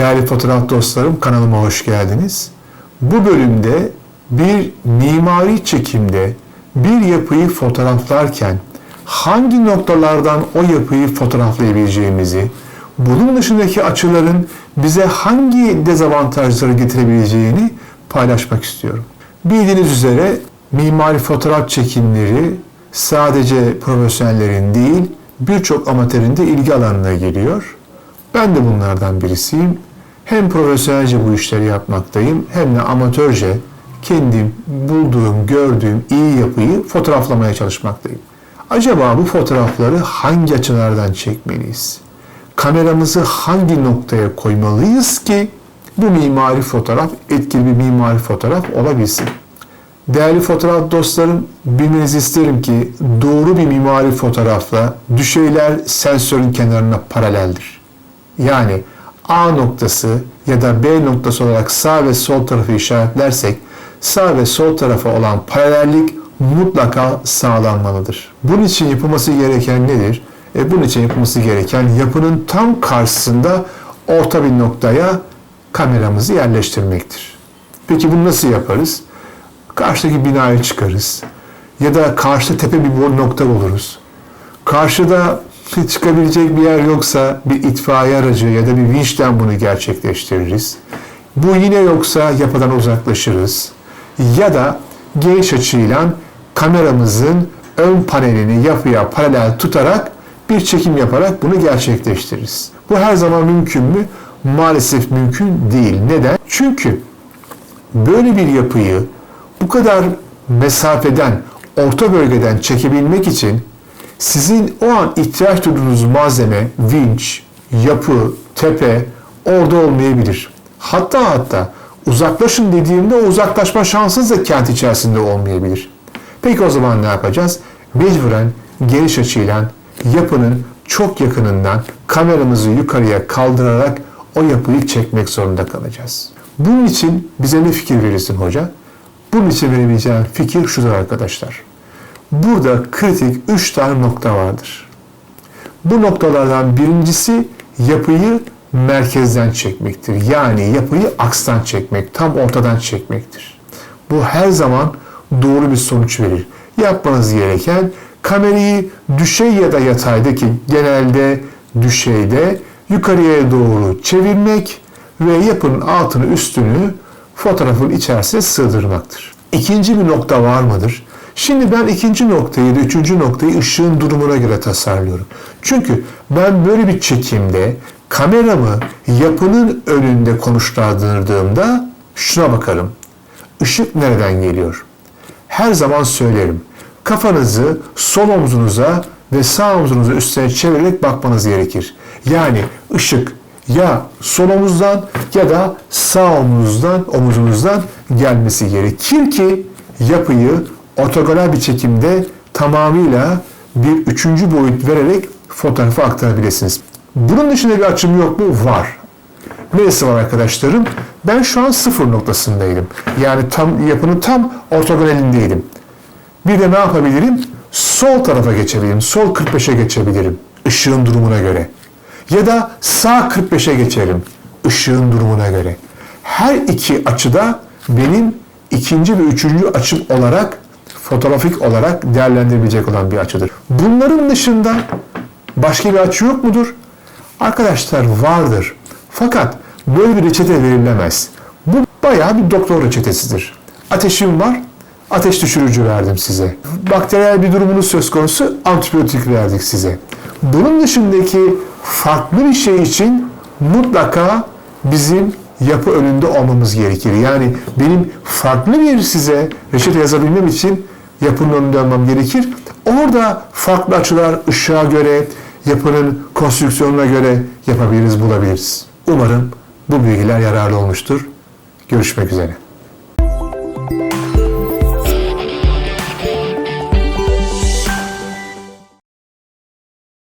Değerli fotoğraf dostlarım kanalıma hoş geldiniz. Bu bölümde bir mimari çekimde bir yapıyı fotoğraflarken hangi noktalardan o yapıyı fotoğraflayabileceğimizi, bunun dışındaki açıların bize hangi dezavantajları getirebileceğini paylaşmak istiyorum. Bildiğiniz üzere mimari fotoğraf çekimleri sadece profesyonellerin değil birçok amatörün de ilgi alanına geliyor. Ben de bunlardan birisiyim. Hem profesyonelce bu işleri yapmaktayım hem de amatörce kendim bulduğum, gördüğüm iyi yapıyı fotoğraflamaya çalışmaktayım. Acaba bu fotoğrafları hangi açılardan çekmeliyiz? Kameramızı hangi noktaya koymalıyız ki bu mimari fotoğraf etkili bir mimari fotoğraf olabilsin? Değerli fotoğraf dostlarım, bilmenizi isterim ki doğru bir mimari fotoğrafla düşeyler sensörün kenarına paraleldir. Yani A noktası ya da B noktası olarak sağ ve sol tarafı işaretlersek sağ ve sol tarafa olan paralellik mutlaka sağlanmalıdır. Bunun için yapılması gereken nedir? E bunun için yapılması gereken yapının tam karşısında orta bir noktaya kameramızı yerleştirmektir. Peki bunu nasıl yaparız? Karşıdaki binaya çıkarız. Ya da karşıda tepe bir nokta buluruz. Karşıda çıkabilecek bir yer yoksa bir itfaiye aracı ya da bir vinçten bunu gerçekleştiririz. Bu yine yoksa yapıdan uzaklaşırız. Ya da geniş açıyla kameramızın ön panelini yapıya paralel tutarak bir çekim yaparak bunu gerçekleştiririz. Bu her zaman mümkün mü? Maalesef mümkün değil. Neden? Çünkü böyle bir yapıyı bu kadar mesafeden, orta bölgeden çekebilmek için sizin o an ihtiyaç duyduğunuz malzeme, vinç, yapı, tepe orada olmayabilir. Hatta hatta uzaklaşın dediğimde o uzaklaşma şansınız da kent içerisinde olmayabilir. Peki o zaman ne yapacağız? Mecburen geniş açıyla yapının çok yakınından kameramızı yukarıya kaldırarak o yapıyı çekmek zorunda kalacağız. Bunun için bize ne fikir verirsin hoca? Bunun için verebileceğim fikir şudur arkadaşlar. Burada kritik 3 tane nokta vardır. Bu noktalardan birincisi yapıyı merkezden çekmektir. Yani yapıyı akstan çekmek, tam ortadan çekmektir. Bu her zaman doğru bir sonuç verir. Yapmanız gereken kamerayı düşey ya da yataydaki genelde düşeyde yukarıya doğru çevirmek ve yapının altını üstünü fotoğrafın içerisine sığdırmaktır. İkinci bir nokta var mıdır? Şimdi ben ikinci noktayı da üçüncü noktayı ışığın durumuna göre tasarlıyorum. Çünkü ben böyle bir çekimde kameramı yapının önünde konuşlandırdığımda şuna bakarım. Işık nereden geliyor? Her zaman söylerim. Kafanızı sol omzunuza ve sağ omzunuza üstüne çevirerek bakmanız gerekir. Yani ışık ya sol omuzdan ya da sağ omuzdan, omuzunuzdan gelmesi gerekir ki yapıyı ortogonal bir çekimde tamamıyla bir üçüncü boyut vererek fotoğrafı aktarabilirsiniz. Bunun dışında bir açım yok mu? Var. Neresi var arkadaşlarım? Ben şu an sıfır noktasındaydım. Yani tam yapının tam ortogonalindeydim. Bir de ne yapabilirim? Sol tarafa geçebilirim. Sol 45'e geçebilirim. Işığın durumuna göre. Ya da sağ 45'e geçerim. Işığın durumuna göre. Her iki açıda benim ikinci ve üçüncü açım olarak fotoğrafik olarak değerlendirebilecek olan bir açıdır. Bunların dışında başka bir açı yok mudur? Arkadaşlar vardır. Fakat böyle bir reçete verilemez. Bu bayağı bir doktor reçetesidir. Ateşim var, ateş düşürücü verdim size. Bakteriyel bir durumunuz söz konusu, antibiyotik verdik size. Bunun dışındaki farklı bir şey için mutlaka bizim yapı önünde olmamız gerekir. Yani benim farklı bir size reçete yazabilmem için yapının önünde olmam gerekir. Orada farklı açılar ışığa göre, yapının konstrüksiyonuna göre yapabiliriz, bulabiliriz. Umarım bu bilgiler yararlı olmuştur. Görüşmek üzere.